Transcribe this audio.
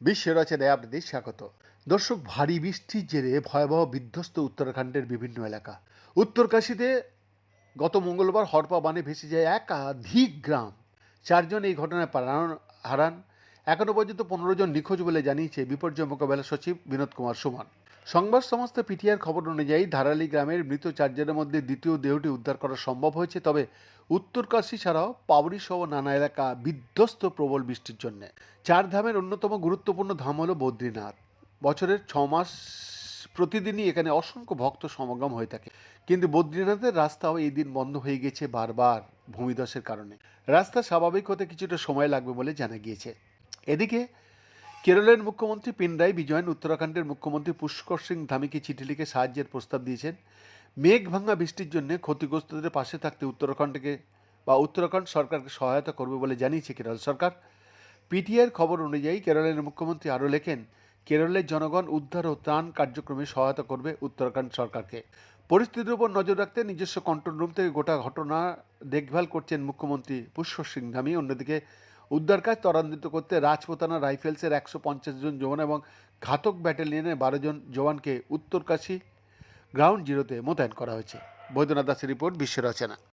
বিশ্বের রচনায় আপনাদের স্বাগত। দর্শক, ভারী বৃষ্টির জেরে ভয়াবহ বিধ্বস্ত উত্তরাখণ্ডের বিভিন্ন এলাকা। উত্তরকাশীতে গত মঙ্গলবার হরপা বানে ভেসে যায় একাধিক গ্রাম। চারজন এই ঘটনায় প্রাণ হারান। এখনও পর্যন্ত পনেরো জন নিখোঁজ বলে জানিয়েছে বিপর্যয় মোকাবেলা সচিব বিনোদ কুমার সুমন। সংবাদ সংস্থা পিটিআর খবর অনুযায়ী ধারালি গ্রামের মৃত চারজনের মধ্যে দ্বিতীয় দেহটি উদ্ধার করা সম্ভব হয়েছে, তবে উত্তরকাশী ছাড়াও পাবরি সহ নানা এলাকা বিধ্বস্ত প্রবল বৃষ্টির জন্য। চার ধামের অন্যতম গুরুত্বপূর্ণ ধাম হল বদ্রীনাথ। বছরের ছ মাস প্রতিদিনই এখানে অসংখ্য ভক্ত সমাগম হয়ে থাকে। কিন্তু বদ্রীনাথের রাস্তাও এই দিন বন্ধ হয়ে গেছে বারবার ভূমিধসের কারণে। রাস্তা স্বাভাবিক হতে কিছুটা সময় লাগবে বলে জানা গিয়েছে। এদিকে কেরলের মুখ্যমন্ত্রী পিনরাই বিজয়ন, উত্তরাখণ্ডের মুখ্যমন্ত্রী পুষ্কর সিং ধামিকে চিঠি লিখে সাহায্যের প্রস্তাব দিয়েছেন। মেঘ ভাঙা বৃষ্টির জন্য ক্ষতিগ্রস্তদের পাশে থাকতে উত্তরাখণ্ডকে বা উত্তরাখণ্ড সরকারকে সহায়তা করবে বলে জানিয়েছে কেরল সরকার। পিটিআর খবর অনুযায়ী কেরলের মুখ্যমন্ত্রী আরও লেখেন, কেরলের জনগণ উদ্ধার ও ত্রাণ কার্যক্রমে সহায়তা করবে উত্তরাখণ্ড সরকারকে। পরিস্থিতির উপর নজর রাখতে নিজস্ব কন্ট্রোল রুম থেকে গোটা ঘটনা দেখভাল করছেন মুখ্যমন্ত্রী পুষ্কর সিং ধামি। অন্যদিকে উদ্ধার কাজ ত্বরান্বিত করতে রাজপোতানা রাইফেলসের একশো পঞ্চাশ জন জওয়ান এবং ঘাতক ব্যাটালিয়নের বারো জন জওয়ানকে উত্তরকাশী গ্রাউন্ড জিরোতে মোতায়েন করা হয়েছে। বৈদ্যনাথ দাসের রিপোর্ট, বিশ্ব রচনা।